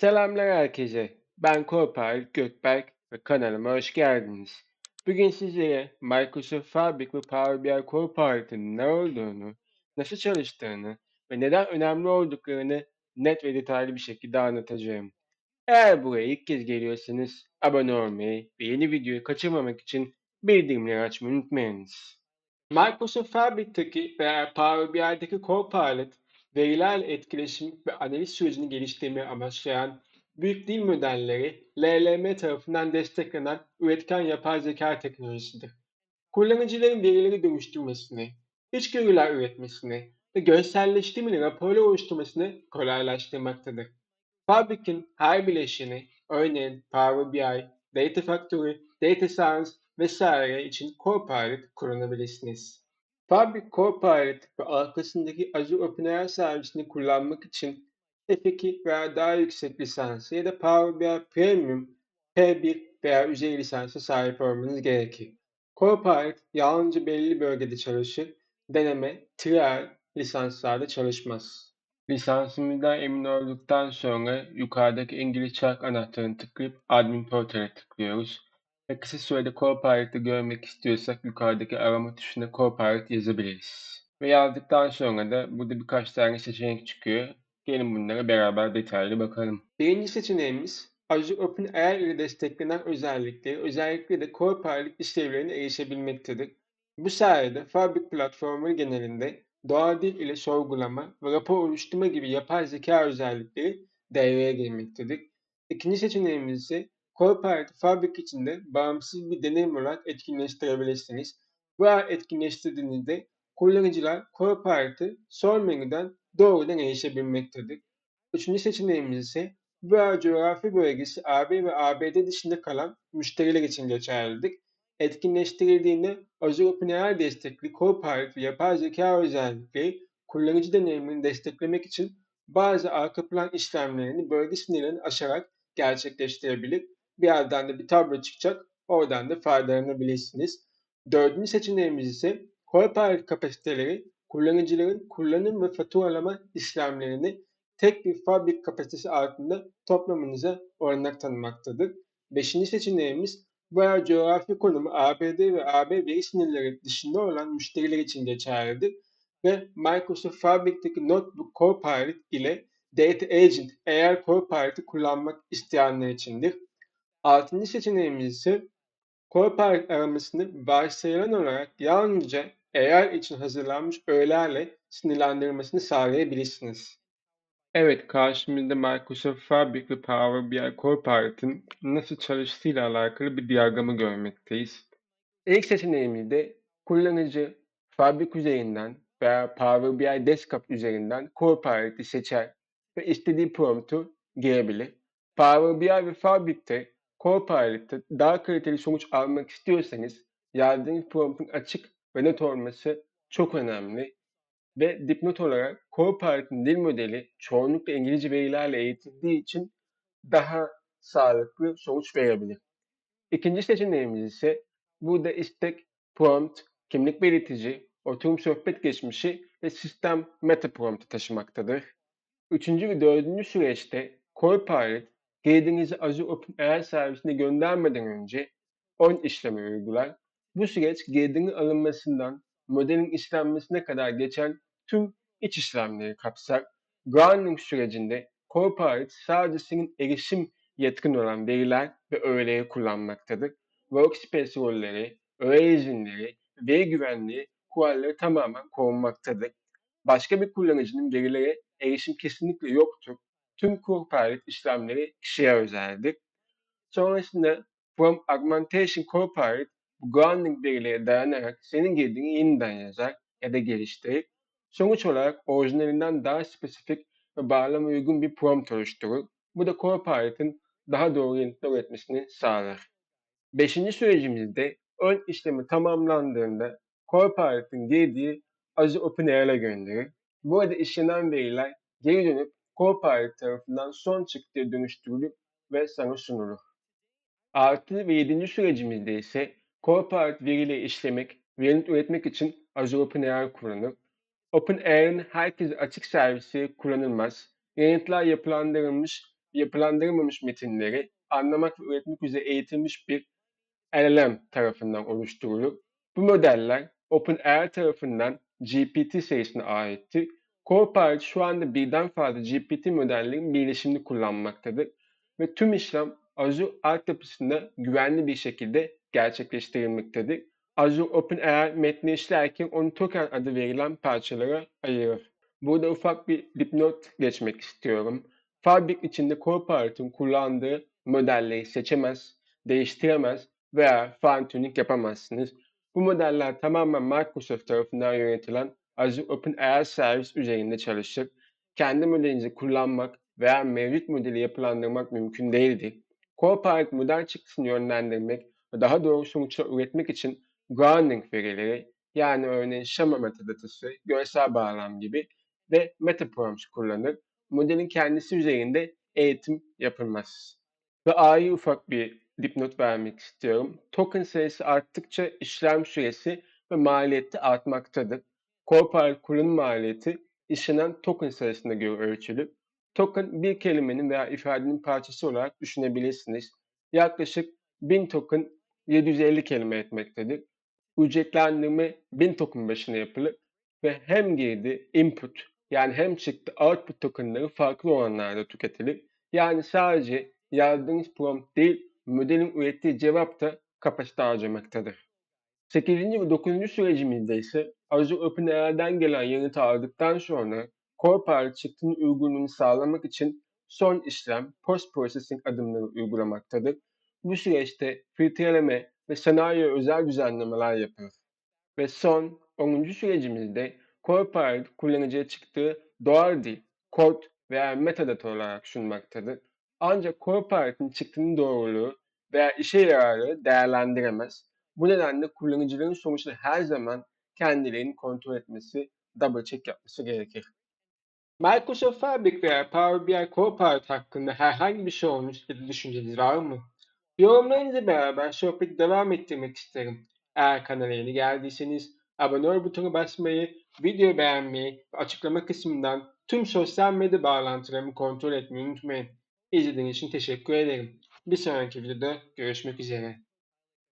Selamlar herkese. Ben Korpal Gökberk ve kanalıma hoş geldiniz. Bugün sizlere Microsoft Fabric ve Power BI Copilot'ın ne olduğunu, nasıl çalıştığını ve neden önemli olduklarını net ve detaylı bir şekilde anlatacağım. Eğer buraya ilk kez geliyorsanız abone olmayı ve yeni videoyu kaçırmamak için bildirimleri açmayı unutmayınız. Microsoft Fabric'teki veya Power BI'deki Copilot, verilerle etkileşim ve analiz sürecini geliştirmeyi amaçlayan büyük dil modelleri LLM tarafından desteklenen üretken yapay zeka teknolojisidir. Kullanıcıların verileri dönüştürmesini, içgörüler üretmesini ve görselleştirmeli raporlar oluşturmasını kolaylaştırmaktadır. Fabric'in her bileşeni, örneğin Power BI, Data Factory, Data Science vesaire için Copilot kullanabilirsiniz. Fabric Copilot ve arkasındaki Azure OpenAI servisini kullanmak için F2 veya daha yüksek lisansı ya da Power BI Premium P1 veya üzeri lisansa sahip olmanız gerekir. Copilot yalnızca belli bölgede çalışır, deneme, trial lisanslarda çalışmaz. Lisansımızdan emin olduktan sonra yukarıdaki İngiliz çark anahtarını tıklayıp Admin Portal'e tıklıyoruz. Kısa sürede Copilot'ı görmek istiyorsak yukarıdaki arama tuşuna Copilot yazabiliriz. Ve yazdıktan sonra da burada birkaç tane seçenek çıkıyor. Gelin bunlara beraber detaylı bakalım. Birinci seçeneğimiz Azure OpenAI ile desteklenen özellikleri, özellikle de Copilot işlevlerine erişebilmektedir. Bu sayede Fabric platformu genelinde doğal dil ile sorgulama ve rapor oluşturma gibi yapay zeka özellikleri devreye girmektedir. İkinci seçeneğimiz ise Copilot Fabric içinde bağımsız bir deneyim olarak etkinleştirebilirsiniz. Bu etkinleştirdiğinizde kullanıcılar Copilot'ı sol menüden doğrudan erişebilmektedir. Üçüncü seçeneğimiz ise bu coğrafi bölgesi AB ve ABD dışında kalan müşteriler için geçerlidir. Etkinleştirildiğinde Azure OpenAI destekli Copilot ve yapay zeka özellikleri kullanıcı deneyimini desteklemek için bazı arka plan işlemlerini bölge sınırlarını aşarak gerçekleştirebilir. Bir yerden de bir tablo çıkacak. Oradan da faydalanabilirsiniz. Dördüncü seçeneğimiz ise Copilot kapasiteleri kullanıcıların kullanım ve faturalama işlemlerini tek bir fabrik kapasitesi altında toplamanıza olanak tanımaktadır. Beşinci seçeneğimiz veya coğrafi konumu ABD ve AB veri sınırları dışında olan müşteriler için geçerlidir ve Microsoft Fabric'teki Notebook Copilot ile Data Agent eğer Copilot'ı kullanmak isteyenler içindir. Altıncı seçeneğimiz ise Copilot aramasını varsayılan olarak yalnızca AI için hazırlanmış öğelerle sınırlandırmasını sağlayabilirsiniz. Evet, karşımızda Microsoft Fabric ve Power BI Copilot'ın nasıl çalıştığıyla alakalı bir diyagramı görmekteyiz. İlk seçeneğimizde kullanıcı Fabric üzerinden veya Power BI Desktop üzerinden Copilot'ı seçer ve istediği promptu girebilir. Power BI ve Fabric'te Copilot'ta daha kaliteli sonuç almak istiyorsanız yazdığınız promptun açık ve net olması çok önemli. Ve dipnot olarak Copilot'ın dil modeli çoğunlukla İngilizce verilerle eğitildiği için daha sağlıklı sonuç verebilir. İkinci seçeneğimiz ise burada istek, prompt, kimlik belirtici, oturum sohbet geçmişi ve sistem meta prompt'u taşımaktadır. Üçüncü ve dördüncü süreçte Copilot girdiğinizi Azure OpenAI servisine göndermeden önce on işlemi uygular. Bu süreç girdinin alınmasından modelin işlenmesine kadar geçen tüm iç işlemleri kapsar. Grounding sürecinde Copilot sadece senin erişim yetkin olan veriler ve öğeleri kullanmaktadır. Workspace rolleri, öğe izinleri, veri güvenliği kuralları tamamen korunmaktadır. Başka bir kullanıcının verilere erişim kesinlikle yoktur. Tüm Copilot işlemleri kişiye özeldir. Sonrasında From Augmentation Copilot bu grounding verilere dayanarak senin girdiğini yeniden yazar ya da geliştirir. Sonuç olarak orijinalinden daha spesifik ve bağlama uygun bir prompt oluşturur. Bu da Copilot'ın daha doğru yanıtlar üretmesini sağlar. Beşinci sürecimizde ön işlemi tamamlandığında Copilot'ın girdiği Azure OpenAI'ye gönderir. Burada işlenen veriler geri dönüp Copilot tarafından son çıktıya dönüştürülüp ve sana sunulur. Altı ve yedinci sürecimizde ise Copilot verileri işlemek ve yanıt üretmek için Azure OpenAI kullanılır. OpenAI'nin herkese açık servisi kullanılmaz. Yanıtlar yapılandırılmış yapılandırılmamış metinleri anlamak ve üretmek üzere eğitilmiş bir LLM tarafından oluşturulur. Bu modeller OpenAI tarafından GPT serisine aittir. Copilot şu anda birden fazla GPT modellerin birleşimini kullanmaktadır ve tüm işlem Azure altyapısında güvenli bir şekilde gerçekleştirilmektedir. Azure OpenAI metni işlerken onu token adı verilen parçalara ayırır. Burada ufak bir dipnot geçmek istiyorum. Fabric içinde Copilot'un kullandığı modelleri seçemez, değiştiremez veya fine tuning yapamazsınız. Bu modeller tamamen Microsoft tarafından yönetilen Azure OpenAI Service üzerinde çalışır. Kendi modelinizi kullanmak veya mevcut modeli yapılandırmak mümkün değildir. Copilot model çıktısını yönlendirmek ve daha doğru sonuçlar üretmek için grounding verileri yani örneğin şema metadatası, görsel bağlam gibi ve metaprompts kullanır. Modelin kendisi üzerinde eğitim yapılmaz. Ve A'yı ufak bir dipnot vermek istiyorum. Token sayısı arttıkça işlem süresi ve maliyeti artmaktadır. Copilot kullanım maliyeti işlenen token sayısına göre ölçülür. Token bir kelimenin veya ifadenin parçası olarak düşünebilirsiniz. Yaklaşık 1000 token 750 kelime etmektedir. Ücretlendirme 1000 token başına yapılır ve hem girdi input yani hem çıktı output tokenları farklı oranlarda tüketilir. Yani sadece yazdığınız prompt değil modelin ürettiği cevap da kapasite harcamaktadır. 8. ve 9. sürecimizde ise Azure OpenAI'den gelen yanıtı aldıktan sonra Copilot çıktının uygunluğunu sağlamak için son işlem post-processing adımları uygulamaktadır. Bu süreçte filtreleme ve senaryo özel düzenlemeler yapılır. Ve son 10. sürecimizde Copilot kullanıcıya çıktığı doğal dil, kod veya metadata olarak sunmaktadır. Ancak Copilot'ın çıktının doğruluğu veya işe yararı değerlendiremez. Bu nedenle kullanıcıların sonuçları her zaman kendilerinin kontrol etmesi, double check yapması gerekir. Microsoft Fabric veya Power BI Copilot hakkında herhangi bir şey olmuş ya da düşünceniz var mı? Yorumlarınızla beraber sohbeti devam ettirmek isterim. Eğer kanala yeni geldiyseniz abone ol butonu basmayı, video beğenmeyi ve açıklama kısmından tüm sosyal medya bağlantılarımı kontrol etmeyi unutmayın. İzlediğiniz için teşekkür ederim. Bir sonraki videoda görüşmek üzere.